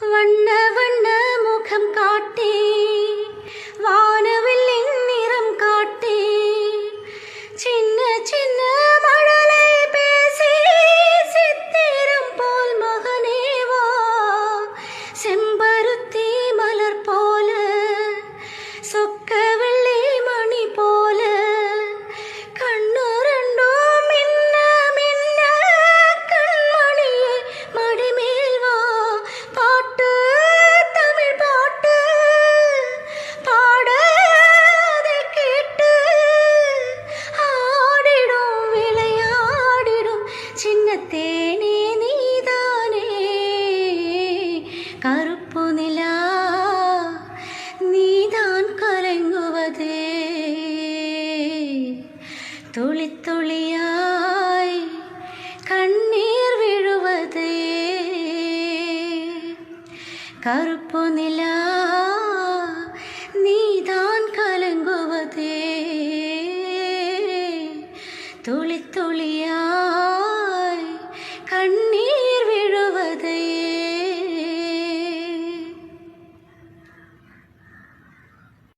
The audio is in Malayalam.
வண்ண வண்ண முகம் காட்டே മഞ്ഞ തേനേ നീതാനേ. കറുപ്പു നില നീതാൻ കലങ്ങുവതേ. തുളിത്തുളിയായി കണ്ണീർ വീഴുവതേ. കറുപ്പു നില നീതാൻ കലങ്ങുവതേ. തുളിത്തുളിയായി கண்